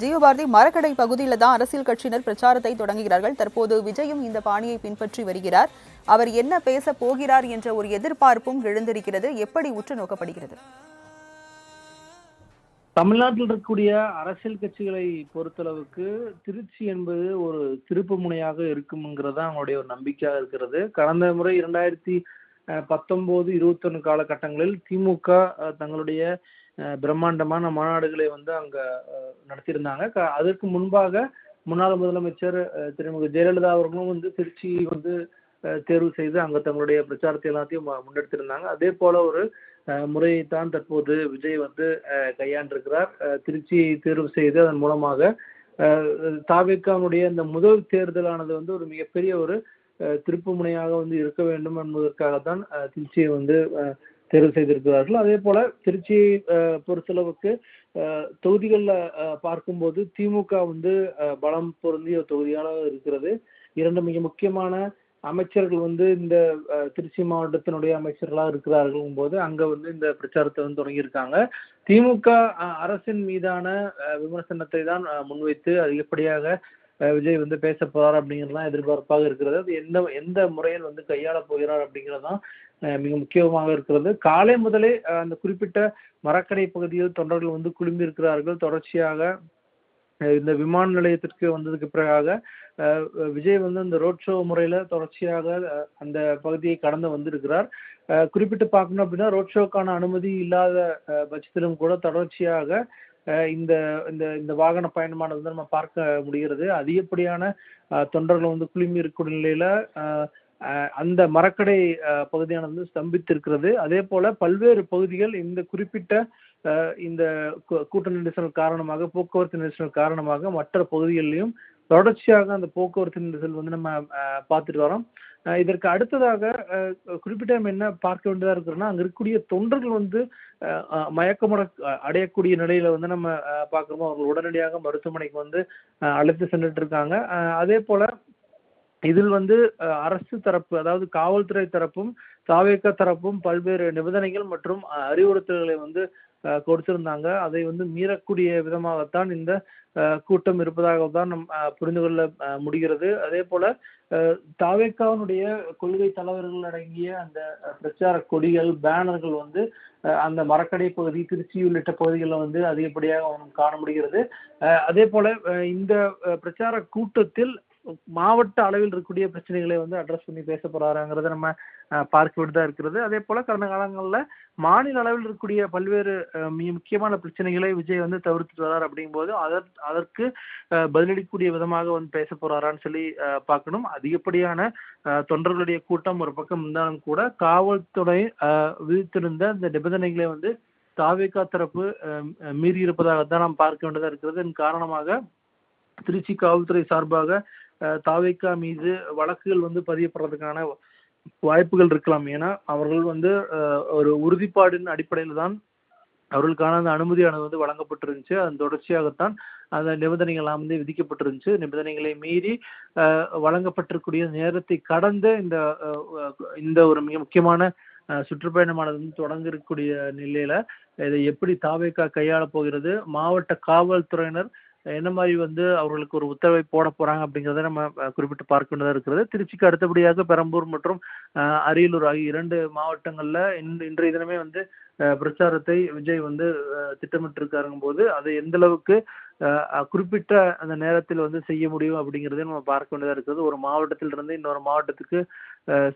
ஜியோபாரதி மரக்கடை பகுதியில் தான் அரசியல் கட்சியினர் பிரச்சாரத்தை தொடங்குகிறார்கள். தற்போது விஜயும் இந்த பாணியை பின்பற்றி வருகிறார். அவர் என்ன பேச போகிறார் என்ற ஒரு எதிர்பார்ப்பும் எழுந்திருக்கிறது. எப்படி உற்று நோக்கப்படுகிறது? தமிழ்நாட்டில் இருக்கக்கூடிய அரசியல் கட்சிகளை பொறுத்தளவுக்கு திருச்சி என்பது ஒரு திருப்பு முனையாக இருக்கும்ங்கிறது அவங்களுடைய ஒரு நம்பிக்கையாக இருக்கிறது. கடந்த முறை இரண்டாயிரத்தி பத்தொன்பது இருபத்தொன்னு காலகட்டங்களில் திமுக அஹ், தங்களுடைய பிரம்மாண்டமான மாநாடுகளை வந்து அங்க நடத்தியிருந்தாங்க. க- அதற்கு முன்பாக முன்னாள் முதலமைச்சர் திருமதி ஜெயலலிதா அவர்களும் வந்து திருச்சி வந்து தேர்வு செய்து அங்க தங்களுடைய பிரச்சாரத்தை எல்லாத்தையும் முன்னெடுத்திருந்தாங்க. அதே போல ஒரு அஹ், முறையைத்தான் தற்போது விஜய் வந்து அஹ், கையாண்டிருக்கிறார். அஹ், திருச்சியை தேர்வு செய்து அதன் மூலமாக தாவேக்காவுடைய இந்த முதல் தேர்தலானது வந்து ஒரு மிகப்பெரிய ஒரு அஹ், திருப்பு முனையாக வந்து இருக்க வேண்டும் என்பதற்காகத்தான் தான் திருச்சியை வந்து அஹ், தேர்வு செய்திருக்கிறார்கள். அதே போல திருச்சியை அஹ், பொறுத்தளவுக்கு அஹ், தொகுதிகள்ல அஹ், பார்க்கும்போது திமுக வந்து அஹ், பலம் பொருந்திய ஒரு தொகுதியாக இருக்கிறது. இரண்டு மிக முக்கியமான அமைச்சர்கள் வந்து இந்த திருச்சி மாவட்டத்தினுடைய அமைச்சர்களாக இருக்கிறார்கள் போது அங்க வந்து இந்த பிரச்சாரத்தை வந்து தொடங்கியிருக்காங்க. திமுக அஹ், அரசின் மீதான அஹ், விமர்சனத்தை தான் முன்வைத்து அதிகப்படியாக அஹ், விஜய் வந்து பேச போறார் அப்படிங்கிறதுலாம் எதிர்பார்ப்பாக இருக்கிறது. அது எந்த எந்த முறையில் வந்து கையாள போகிறார் அப்படிங்கிறதுதான் மிக முக்கியமாக இருக்கிறது. காலை முதலே அந்த குறிப்பிட்ட மரக்கடை பகுதியில் தொண்டர்கள் வந்து குழும்பி இருக்கிறார்கள். தொடர்ச்சியாக அஹ், இந்த விமான நிலையத்திற்கு வந்ததுக்கு பிறகாக அஹ், விஜய் வந்து இந்த ரோட் ஷோ முறையில தொடர்ச்சியாக அஹ், அந்த பகுதியை கடந்து வந்திருக்கிறார். அஹ், குறிப்பிட்டு பார்க்கணும் அப்படின்னா ரோட் ஷோக்கான அனுமதி இல்லாத பட்சத்திலும் கூட தொடர்ச்சியாக அஹ், இந்த இந்த இந்த வாகன பயணமானது வந்து நம்ம பார்க்க முடிகிறது. அதிகப்படியான தொண்டர்கள் வந்து குழுமி இருக்கும் நிலையில அஹ், அந்த மரக்கடை பகுதியானது வந்து ஸ்தம்பித்திருக்கிறது. அதே போல பல்வேறு பகுதிகள் இந்த குறிப்பிட்ட இந்த கூட்ட நெரிசல் காரணமாக போக்குவரத்து நெரிசல் காரணமாக மற்ற பகுதிகளிலும் தொடர்ச்சியாக அந்த போக்குவரத்து நெரிசல் வந்து நம்ம பார்த்துட்டு வரோம். இதற்கு அடுத்ததாக குறிப்பிட்ட நம்ம என்ன பார்க்க வேண்டியதாக இருக்குன்னா அங்கே இருக்கக்கூடிய தொண்டர்கள் வந்து மயக்கமுட அடையக்கூடிய நிலையில வந்து நம்ம பார்க்குறோமோ அவர்கள் உடனடியாக மருத்துவமனைக்கு வந்து அழைத்து சென்றுட்டு இருக்காங்க. அதே போல இதில் வந்து அரசு தரப்பு அதாவது காவல்துறை தரப்பும் தாவேக்க தரப்பும் பல்வேறு நிபந்தனைகள் மற்றும் அறிவுறுத்தல்களை வந்து கொடுத்திருந்தாங்க. அதை வந்து மீறக்கூடிய விதமாகத்தான் இந்த கூட்டம் இருப்பதாக தான் நம் புரிந்து கொள்ள முடிகிறது. அதே போல தாவேக்காவினுடைய கொள்கை தலைவர்கள் அடங்கிய அந்த பிரச்சார கொடிகள் பேனர்கள் வந்து அந்த மரக்கடை பகுதி திருச்சி உள்ளிட்ட பகுதிகளில் வந்து அதிகப்படியாக காண முடிகிறது. அதே போல இந்த பிரச்சார கூட்டத்தில் மாவட்ட அளவில் இருக்கக்கூடிய பிரச்சனைகளை வந்து அட்ரஸ் பண்ணி பேச போறாருங்கிறத நம்ம பார்க்க வேண்டியதா இருக்கிறது. அதே போல கடந்த காலங்களில் மாநில அளவில் இருக்கக்கூடிய பல்வேறு முக்கியமான பிரச்சனைகளை விஜய் வந்து தவிர்த்துட்டு வரார் அப்படிங்கும்போது அதற் அதற்கு பதிலளிக்கக்கூடிய விதமாக வந்து பேச போறாரான்னு சொல்லி பார்க்கணும். அதிகப்படியான அஹ், தொண்டர்களுடைய கூட்டம் ஒரு பக்கம் இருந்தாலும் கூட காவல்துறை அஹ், விதித்திருந்த இந்த நிபந்தனைகளை வந்து தாவேகா தரப்பு அஹ், மீறி இருப்பதாகத்தான் நாம் பார்க்க வேண்டியதா இருக்கிறது. இதன் காரணமாக திருச்சி காவல்துறை சார்பாக தாவேக்கா மீது வழக்குகள் வந்து பதியப்படுறதுக்கான வாய்ப்புகள் இருக்கலாம். ஏன்னா அவர்கள் வந்து ஒரு உறுதிப்பாடின் அடிப்படையில் தான் அவர்களுக்கான அந்த அனுமதியானது வந்து வழங்கப்பட்டிருந்துச்சு. அதன் தொடர்ச்சியாகத்தான் அந்த நிபந்தனைகள்லாம் வந்து விதிக்கப்பட்டிருந்துச்சு. நிபந்தனைகளை மீறி அஹ், வழங்கப்பட்டிருக்கூடிய நேரத்தை கடந்த இந்த இந்த ஒரு மிக முக்கியமான சுற்றுப்பயணமானது வந்து தொடங்க இருக்கக்கூடிய நிலையில இதை எப்படி தாவேக்கா கையாள போகிறது? மாவட்ட காவல்துறையினர் என்ன மாதிரி வந்து அவர்களுக்கு ஒரு உத்தரவை போட போறாங்க அப்படிங்கிறத நம்ம குறிப்பிட்டு பார்க்க வேண்டியதாக இருக்கிறது. திருச்சிக்கு அடுத்தபடியாக பெரம்பூர் மற்றும் அரியலூர் ஆகிய இரண்டு மாவட்டங்கள்ல இன்று இன்றைய தினமே வந்து பிரச்சாரத்தை விஜய் வந்து திட்டமிட்டு திட்டமிட்டிருக்காருங்கும் போது அதை எந்த அளவுக்கு குறிப்பிட்ட அந்த நேரத்தில் வந்து செய்ய முடியும் அப்படிங்கிறதையும் நம்ம பார்க்க வேண்டியதா இருக்கிறது. ஒரு மாவட்டத்திலிருந்து இன்னொரு மாவட்டத்துக்கு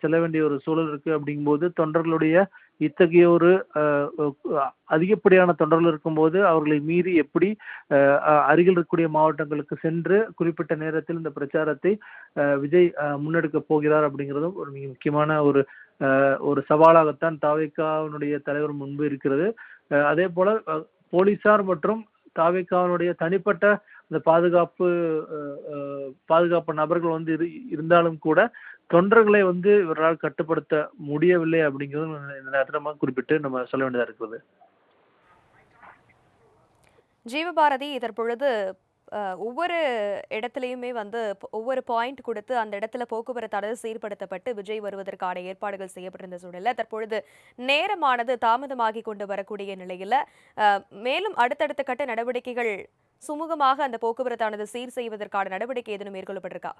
செல்ல வேண்டிய ஒரு சூழல் இருக்கு அப்படிங்கும்போது தொண்டர்களுடைய இத்தகைய ஒரு அதிகப்படியான தொண்டர்கள் இருக்கும்போது அவர்களை மீறி எப்படி அருகில் இருக்கக்கூடிய மாவட்டங்களுக்கு சென்று குறிப்பிட்ட நேரத்தில் இந்த பிரச்சாரத்தை விஜய் முன்னெடுக்க போகிறார் அப்படிங்கிறதும் ஒரு மிக முக்கியமான ஒரு ஒரு சவாலாகத்தான் தாவேக்காவினுடைய தலைவர் முன்பு இருக்கிறது. அதே போல போலீசார் மற்றும் தாவேக்காவினுடைய தனிப்பட்ட இந்த பாதுகாப்பு பாதுகாப்பு நபர்கள் வந்து இரு இருந்தாலும் கூட தொண்டர்களை வந்து இவரால் கட்டுப்படுத்த முடியவில்லை அப்படிங்கிறது இந்த நேரத்தில் நம்ம குறிப்பிட்டு நம்ம சொல்ல வேண்டியதாக இருக்கிறது ஜீவபாரதி இதற்பொழுது ஒவ்வொரு இடத்துலையுமே வந்து ஒவ்வொரு பாயிண்ட் கொடுத்து அந்த இடத்துல போக்குவரத்தானது சீர்படுத்தப்பட்டு விஜய் வருவதற்கான ஏற்பாடுகள் செய்யப்பட்டிருந்த சூழலில் தற்பொழுது நேரமானது தாமதமாகி கொண்டு வரக்கூடிய நிலையில மேலும் அடுத்தடுத்த கட்ட நடவடிக்கைகள் சுமூகமாக அந்த போக்குவரத்தானது சீர் செய்வதற்கான நடவடிக்கை எதுவும் மேற்கொள்ளப்பட்டிருக்கா?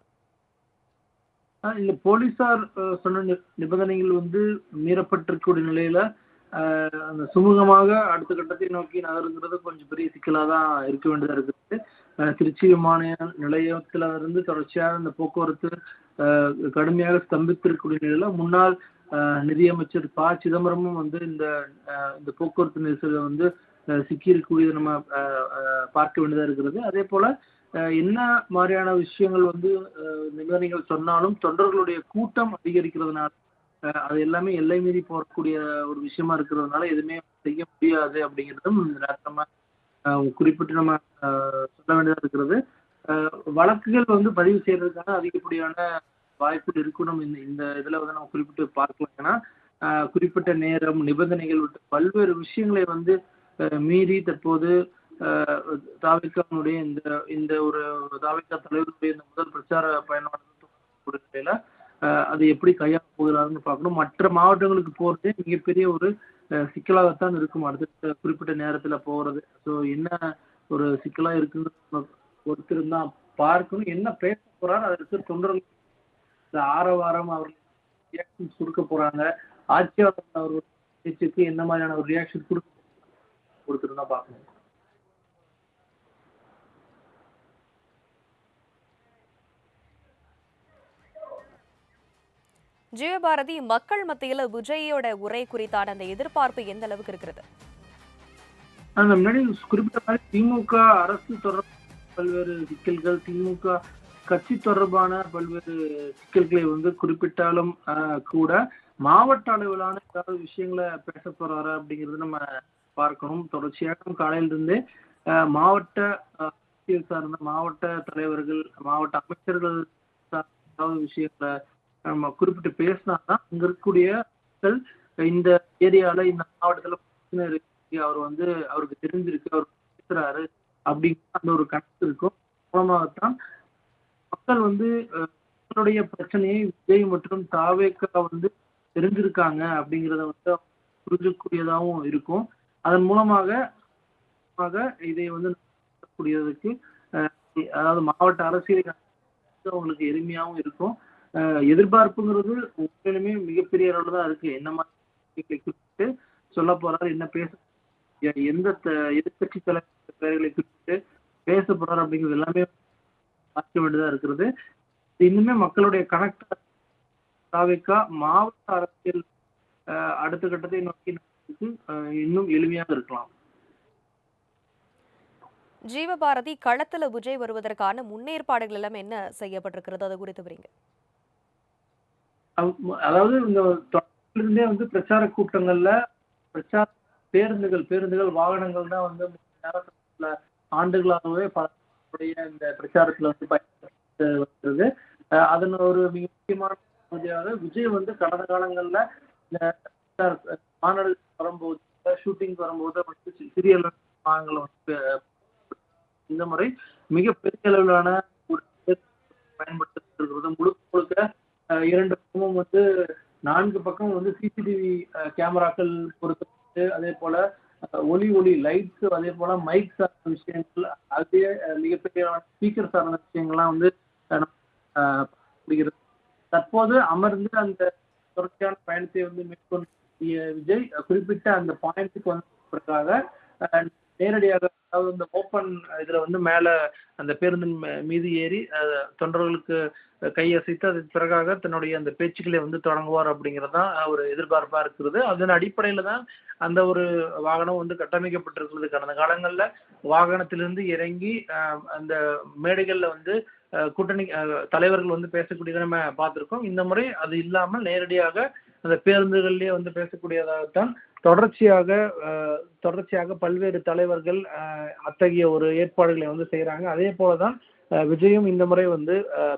இல்ல போலீசார் சொன்ன நி- நிபந்தனைகள் வந்து மீறப்பட்டிருக்கக்கூடிய நிலையில அந்த சுமூகமாக அடுத்த கட்டத்தை நோக்கி நகருங்கிறது கொஞ்சம் பெரிய சிக்கலா தான் இருக்க வேண்டியதா இருக்குது. திருச்சி விமான நிலையத்தில் இருந்து தொடர்ச்சியாக இந்த போக்குவரத்து கடுமையாக ஸ்தம்பித்திருக்கக்கூடிய நிலையில முன்னாள் நிதியமைச்சர் ப. சிதம்பரமும் வந்து இந்த இந்த போக்குவரத்து நெரிசலில் வந்து சிக்கியிருக்கக்கூடியதை நம்ம பார்க்க வேண்டியதா இருக்கிறது. அதே போல என்ன மாதிரியான விஷயங்கள் வந்து நிபந்தனைகள் சொன்னாலும் தொண்டர்களுடைய கூட்டம் அதிகரிக்கிறதுனால அது எல்லாமே எல்லை மீறி போகக்கூடிய ஒரு விஷயமா இருக்கிறதுனால எதுவுமே செய்ய முடியாது அப்படிங்கிறதும் நம்ம குறிப்பிட்டு நம்ம சொல்ல வேண்டியதாக இருக்கிறது. வழக்குகள் வந்து பதிவு செய்யறதுக்கான அதிகப்படியான வாய்ப்புகள் இருக்கும் நம்ம இந்த இந்த இதில் வந்து நம்ம குறிப்பிட்டு பார்க்கலாம். ஏன்னா குறிப்பிட்ட நேரம் நிபந்தனைகள் பல்வேறு விஷயங்களை வந்து மீறி தற்போது தாவேக்காவினுடைய இந்த இந்த ஒரு தாவிக்கா தலைவருடைய இந்த முதல் பிரச்சார பயணம் அது எப்படி கையாள போகிறாருன்னு பார்க்கணும். மற்ற மாவட்டங்களுக்கு போறது மிகப்பெரிய ஒரு சிக்கலாகத்தான் இருக்கும். அடுத்த குறிப்பிட்ட நேரத்துல போறது. ஸோ என்ன ஒரு சிக்கலா இருக்குன்னு நம்ம ஒருத்தர் தான் பார்க்கணும். என்ன பேச போறாரு அதற்கு தொண்டர்கள் இந்த ஆரவாரம் அவர் கொடுக்க போறாங்க. ஆட்சியாளர் அவர் பேச்சுக்கு என்ன மாதிரியான ஒரு ரியாக்ஷன் கொடுக்க ஒருத்தர் தான் பார்க்கணும். ஜீவபாரதி மக்கள் மத்தியில விஜயோட உரை குறித்தான அந்த எதிர்பார்ப்பு எந்த அளவுக்கு இருக்கிறது? அந்த முன்னாடி குறிப்பிட்ட மாதிரி திமுக அரசு தொடர்பான பல்வேறு சிக்கல்கள் திமுக கட்சி தொடர்பான பல்வேறு சிக்கல்களை வந்து குறிப்பிட்டாலும் கூட மாவட்ட அளவிலான ஏதாவது விஷயங்களை பேச போறாரா அப்படிங்கிறது நம்ம பார்க்கணும். தொடர்ச்சியாக காலையிலிருந்து ஆஹ், மாவட்ட ஆஹ், சார்ந்த மாவட்ட தலைவர்கள் மாவட்ட அமைச்சர்கள் சார்ந்த ஏதாவது விஷயங்களை நம்ம குறிப்பிட்டு பேசினாதான் அங்க இருக்கக்கூடிய மக்கள் இந்த ஏரியால இந்த மாவட்டத்துல பிரச்சனை இருக்கு அவர் வந்து அவருக்கு தெரிஞ்சிருக்கு அவர் பேசுறாரு அப்படிங்கிற அந்த ஒரு கணக்கு இருக்கும். மூலமாகத்தான் மக்கள் வந்து மக்களுடைய பிரச்சனையை விஜய் மற்றும் தாவேக்கா வந்து தெரிஞ்சிருக்காங்க அப்படிங்கிறத வந்து புரிஞ்சக்கூடியதாகவும் இருக்கும். அதன் மூலமாக மூலமாக இதை வந்து கூடியதுக்கு அதாவது மாவட்ட அரசியல் அவங்களுக்கு எளிமையாகவும் இருக்கும். எதிர்பார்ப்புங்கிறது உண்மையிலுமே மிகப்பெரிய அளவில் தான் இருக்கு. என்ன மாதிரி குறிப்பிட்டு சொல்ல போறாரு என்ன பேச எந்த த- எதிர்க்கட்சி தலைவர் பெயர்களை குறிப்பிட்டு பேச போறாரு அப்படிங்கிறது எல்லாமே பார்க்க வேண்டியதா இருக்கிறது. இன்னுமே மக்களுடைய கணக்கு தாவிக்கா மாவட்ட அரசியல் அடுத்த கட்டத்தை நோக்கி இன்னும் எளிமையாக இருக்கலாம். ஜீவபாரதி களத்துல விஜய் வருவதற்கான முன்னேற்பாடுகள் எல்லாம் என்ன செய்யப்பட்டிருக்கிறது? அது குறித்து வரீங்க அதாவது இந்த தொடர்ந்திருந்தே வந்து பிரச்சார கூட்டங்கள்ல பிரச்சார பேருந்துகள் பேருந்துகள் வாகனங்கள் தான் வந்து நேரத்தில் ஆண்டுகளாகவே பலருடைய இந்த பிரச்சாரத்தில் வந்து பயன்படுத்த வருகிறது அதன் ஒரு மிக முக்கியமான பகுதியாக விஜய் வந்து கடந்த காலங்களில் இந்த பிரச்சார மாநாடு வரும்போது ஷூட்டிங் வரும்போது வந்து சி- சிறிய வாகனங்களை வந்து இந்த முறை மிகப்பெரிய அளவிலான ஒரு பயன்படுத்த முழுக்க முழுக்க இரண்டு பக்கமும் வந்து நான்கு பக்கம் வந்து சிசிடிவி கேமராக்கள் பொறுத்து அதே போல ஒலி ஒளி லைட்ஸ் அதே போல மைக் சார்ந்த விஷயங்கள் அதே மிகப்பெரிய ஸ்பீக்கர் சார்ந்த விஷயங்கள்லாம் வந்து முடிகிறது தற்போது அமர்ந்து அந்த தொடர்ச்சியான பயணத்தை வந்து மேற்கொண்டிய விஜய் குறிப்பிட்ட அந்த பாயிண்ட்டுக்கு வந்ததற்காக நேரடியாக அதாவது இந்த ஓப்பன் இதுல வந்து மேல அந்த பேருந்தின் மீது ஏறி தொண்டர்களுக்கு கையசைத்து அதற்கு பிறகாக தன்னுடைய அந்த பேச்சுக்களை வந்து தொடங்குவார் அப்படிங்கிறது தான் ஒரு எதிர்பார்ப்பா இருக்கிறது அதன் அடிப்படையில தான் அந்த ஒரு வாகனம் வந்து கட்டமைக்கப்பட்டிருக்கிறது. கடந்த காலங்கள்ல வாகனத்திலிருந்து இறங்கி அந்த மேடைகள்ல வந்து கூட்டணி தலைவர்கள் வந்து பேசக்கூடியதை நம்ம பார்த்திருக்கோம். இந்த முறை அது இல்லாமல் நேரடியாக அந்த பேருந்துகள்லயே வந்து பேசக்கூடியதாகத்தான் தொடர்ச்சியாக தொடர்ச்சியாக பல்வேறு தலைவர்கள் அத்தகைய ஒரு ஏற்பாடுகளை வந்து செய்யறாங்க அதே போலதான் அஹ், விஜயும் இந்த முறை வந்து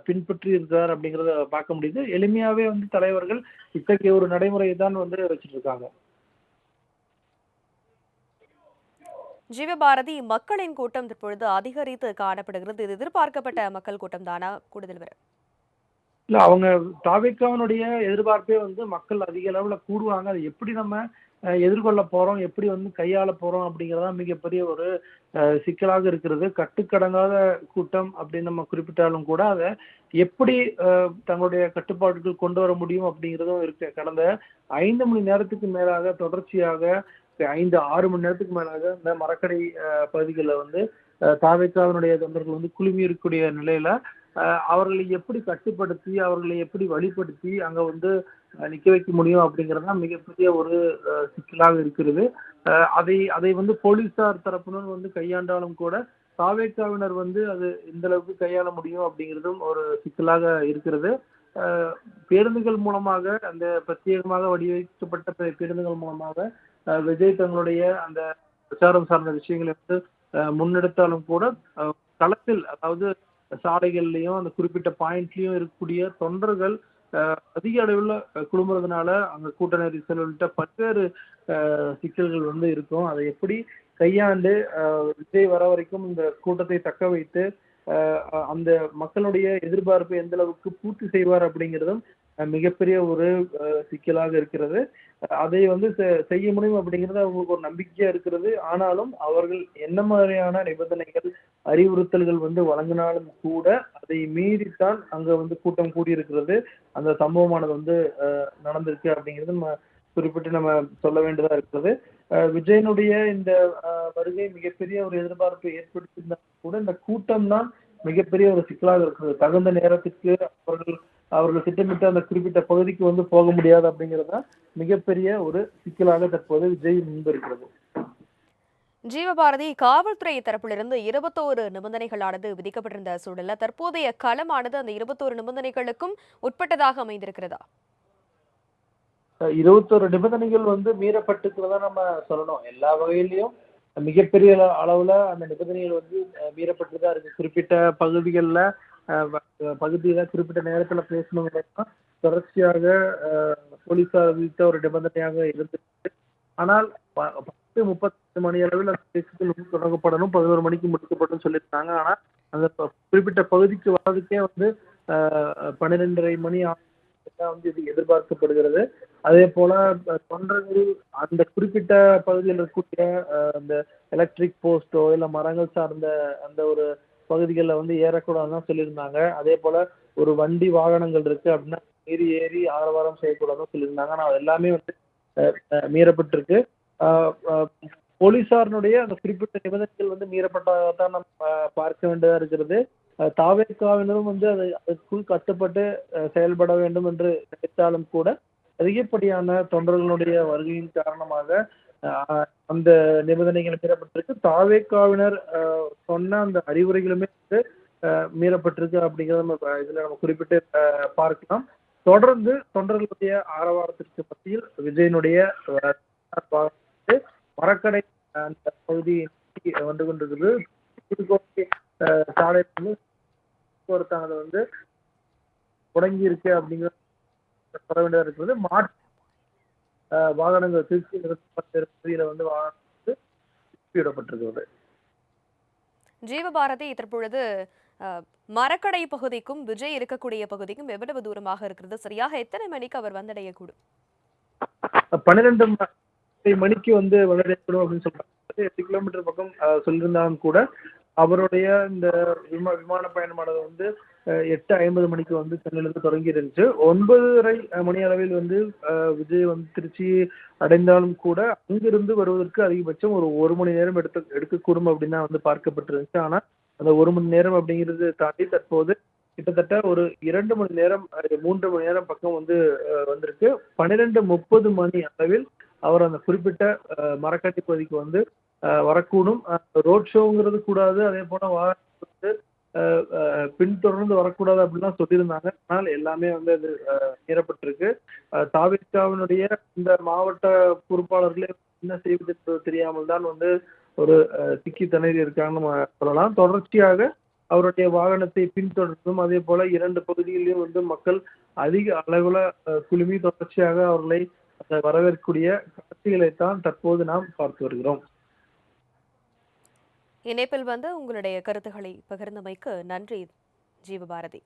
பின்பற்றி இருக்கிறார் அப்படிங்கறத பார்க்க முடியுது. எளிமையாவே வந்து தலைவர்கள் இத்தகைய ஒரு நடைமுறையை தான் வந்து வச்சுட்டு இருக்காங்க ஜீவபாரதி மக்களின் கூட்டம் தற்பொழுது அதிகரித்து காணப்படுகிறது. இது எதிர்பார்க்கப்பட்ட மக்கள் கூட்டம் தானா? கூடுதல் விவரம். இல்ல அவங்க தாவேக்காவினுடைய எதிர்பார்ப்பே வந்து மக்கள் அதிக அளவுல கூடுவாங்க. அதை எப்படி நம்ம எதிர்கொள்ள போகிறோம் எப்படி வந்து கையாள போகிறோம் அப்படிங்கறதா மிகப்பெரிய ஒரு சிக்கலாக இருக்கிறது. கட்டுக்கடங்காத கூட்டம் அப்படின்னு நம்ம குறிப்பிட்டாலும் கூட அதை எப்படி தங்களுடைய கட்டுப்பாடுகள் கொண்டு வர முடியும் அப்படிங்கிறதும் இருக்கு. கடந்த ஐந்து மணி நேரத்துக்கு மேலாக தொடர்ச்சியாக ஐந்து ஆறு மணி நேரத்துக்கு மேலாக இந்த மரக்கடை பகுதிகளில் வந்து அஹ், தாவேக்காவினுடைய தொண்டர்கள் வந்து குழுமி இருக்கக்கூடிய நிலையில அவர்களை எப்படி கட்டுப்படுத்தி அவர்களை எப்படி வழிப்படுத்தி அங்க வந்து நிற்க நிக்க வைக்க முடியும் அப்படிங்கிறது தான் மிகப்பெரிய ஒரு சிக்கலாக இருக்கிறது. அதை அதை வந்து போலீசார் தரப்பினர் வந்து கையாண்டாலும் கூட சாவேக்காவினர் வந்து அது எந்த அளவுக்கு கையாள முடியும் அப்படிங்கிறதும் ஒரு சிக்கலாக இருக்கிறது. பேருந்துகள் மூலமாக அந்த பிரத்யேகமாக வடிவமைக்கப்பட்ட பேருந்துகள் மூலமாக விஜய் தங்களுடைய அந்த பிரச்சாரம் சார்ந்த விஷயங்களை வந்து முன்னெடுத்தாலும் கூட களத்தில் அதாவது சாலைகள்லையும் அந்த குறிப்பிட்ட பாயிண்ட்லயும் இருக்கக்கூடிய தொண்டர்கள் அதிக அளவில் குழுமுறதுனால அங்க கூட்ட நெரிசல் உள்ளிட்ட பல்வேறு சிக்கல்கள் வந்து இருக்கும். அதை எப்படி கையாண்டு விஜய் வர வரைக்கும் இந்த கூட்டத்தை தக்க வைத்து அந்த மக்களுடைய எதிர்பார்ப்பை எந்த அளவுக்கு பூர்த்தி செய்வார் அப்படிங்கிறதும் மிகப்பெரிய ஒரு சிக்கலாக இருக்கிறது. அதை வந்து செ- செய்ய முடியும் அப்படிங்கிறது அவங்களுக்கு ஒரு நம்பிக்கையா இருக்கிறது. ஆனாலும் அவர்கள் என்ன மாதிரியான நிபந்தனைகள் அறிவுறுத்தல்கள் வந்து வழங்கினாலும் கூட அதை மீறித்தான் அங்க வந்து கூட்டம் கூடியிருக்கிறது. அந்த சம்பவமானது வந்து நடந்திருக்கு அப்படிங்கிறது நம்ம குறிப்பிட்டு நம்ம சொல்ல வேண்டியதா இருக்கிறது. விஜயனுடைய இந்த வருகை மிகப்பெரிய ஒரு எதிர்பார்ப்பை ஏற்படுத்தியிருந்தாலும் கூட இந்த கூட்டம் தான் மிகப்பெரிய ஒரு சிக்கலாக இருக்கிறது. தகுந்த நேரத்துக்கு அவர்கள் அவர்கள் திட்டமிட்ட அந்த குறிப்பிட்ட பகுதிக்கு வந்து போக முடியாது அப்படிங்கிறது தான் மிகப்பெரிய ஒரு சிக்கலாக தற்போது விஜய் முன்பிருக்கிறது ஜீவபாரதி காவல்துறை தரப்பிலிருந்து இருபத்தோரு நிபந்தனைகளானது விதிக்கப்பட்டிருந்த சூழலில் தற்போதைய களமானது அந்த இருபத்தோரு நிபந்தனைகளுக்கும் உட்பட்டதாக அமைந்திருக்கிறதா? இருபத்தொரு நிபந்தனைகள் வந்து மீறப்பட்டிருக்கிறதா நம்ம சொல்லணும். எல்லா வகையிலையும் மிகப்பெரிய அளவில் அளவுல அந்த நிபந்தனைகள் வந்து மீறப்பட்டு மீறப்பட்டுதான் இருக்கு. குறிப்பிட்ட பகுதிகளில் பகுதியில குறிப்பிட்ட நேரத்துல பேசணும் தொடர்ச்சியாக போலீஸார் போலீசார் விதித்த ஒரு நிபந்தனையாக இருந்துச்சு. ஆனால் பத்து முப்பத்தி மணி அளவில் அந்த பேச்சுக்கள் வந்து தொடங்கப்படணும். பதினோரு மணிக்கு முடிக்கப்படும் சொல்லியிருக்காங்க. ஆனால் அந்த குறிப்பிட்ட பகுதிக்கு வர்றதுக்கே வந்து பன்னிரெண்டரை மணி ஆகும் வந்து இது எதிர்பார்க்கப்படுகிறது. அதே போல தொண்டர்கள் அந்த குறிப்பிட்ட பகுதியில் இருக்கக்கூடிய அந்த எலக்ட்ரிக் போஸ்டோ இல்ல மரங்கள் சார்ந்த அந்த ஒரு பகுதிகளில் வந்து ஏறக்கூடாதுன்னு சொல்லியிருந்தாங்க. அதே போல ஒரு வண்டி வாகனங்கள் இருக்கு அப்படின்னா மீறி ஏறி ஆரவாரம் செய்யக்கூடாதுன்னு சொல்லியிருந்தாங்க. ஆனால் அது எல்லாமே வந்து மீறப்பட்டிருக்கு. போலீஸாரினுடைய அந்த குறிப்பிட்ட நிபந்தனைகள் வந்து மீறப்பட்டதாக தான் நம்ம பார்க்க வேண்டியதா இருக்கிறது. தாவேக்காவினரும் வந்து அதை அதற்குள் கட்டுப்பட்டு செயல்பட வேண்டும் என்று நினைத்தாலும் கூட அதிகப்படியான தொண்டர்களுடைய வருகையின் காரணமாக அந்த நிபந்தனைகள் மீறப்பட்டிருக்கு. தாவேக்காவினர் சொன்ன அந்த அறிவுரைகளுமே வந்து அஹ், மீறப்பட்டிருக்கு அப்படிங்கிறத நம்ம இதில் இதுல நம்ம குறிப்பிட்டு பார்க்கலாம். தொடர்ந்து தொண்டர்களுடைய ஆரவாரத்திற்கு மத்தியில் விஜயனுடைய மரக்கடை அந்த பகுதி வந்து கொண்டிருக்கிறது. சாலை போக்குவரத்தானது வந்து முடங்கி இருக்கு அப்படிங்கிறது சொல்ல வேண்டியதா இருக்கிறது அஹ், வாகனங்கள் திருச்சி பகுதியில வந்து வாகனம் வந்து திருப்பி விடப்பட்டிருக்கிறது ஜீவபாரதி தற்பொழுது மரக்கடை பகுதிக்கும் விஜய் இருக்கக்கூடிய பகுதிக்கும் எவ்வளவு தூரமாக இருக்கிறது? சரியாக எத்தனை மணிக்கு அவர் வந்தடையக்கூடும்? பன்னிரெண்டு மணிக்கு வந்து வளரப்படும் அப்படின்னு சொல்றாங்க. எட்டு கிலோமீட்டர் பக்கம் சொல்லியிருந்தாலும் கூட அவருடைய இந்த விமா விமான பயணமானது வந்து எட்டு ஐம்பது மணிக்கு வந்து சென்னையிலிருந்து தொடங்கி இருந்துச்சு. ஒன்பதரை மணி அளவில் வந்து விஜய் வந்து திருச்சி அடைந்தாலும் கூட அங்கிருந்து வருவதற்கு அதிகபட்சம் ஒரு ஒரு மணி நேரம் எடுத்து எடுக்கக்கூடும் அப்படின்னு வந்து பார்க்கப்பட்டிருந்துச்சு. ஆனா அந்த ஒரு மணி நேரம் அப்படிங்கிறது தாண்டி தற்போது கிட்டத்தட்ட ஒரு இரண்டு மணி நேரம் மூன்று மணி நேரம் பக்கம் வந்து வந்திருக்கு. பன்னிரெண்டு முப்பது மணி அளவில் அவர் அந்த குறிப்பிட்ட மரக்காட்டி பகுதிக்கு வந்து வரக்கூடும். ரோட் ஷோங்கிறது கூடாது. அதே போல வாகனம் வந்து பின்தொடர்ந்து வரக்கூடாது அப்படிலாம் சொல்லியிருந்தாங்க. ஆனால் எல்லாமே வந்து அது மீறப்பட்டிருக்கு. தாவேக்காவினுடைய இந்த மாவட்ட பொறுப்பாளர்களே என்ன செய்வது என்பது தெரியாமல் தான் வந்து ஒரு சிக்கி திணறி இருக்காங்கன்னு நம்ம சொல்லலாம். தொடர்ச்சியாக அவருடைய வாகனத்தை பின்தொடர்ந்தும் அதே போல இரண்டு பகுதிகளிலும் வந்து மக்கள் அதிக அளவுல குழுமி தொடர்ச்சியாக அவர்களை வரவேற்கக்கூடிய காட்சிகளைத்தான் தற்போது நாம் பார்த்து வருகிறோம். இணைப்பில் வந்து உங்களுடைய கருத்துக்களை பகிர்ந்தமைக்கு நன்றி ஜீவபாரதி.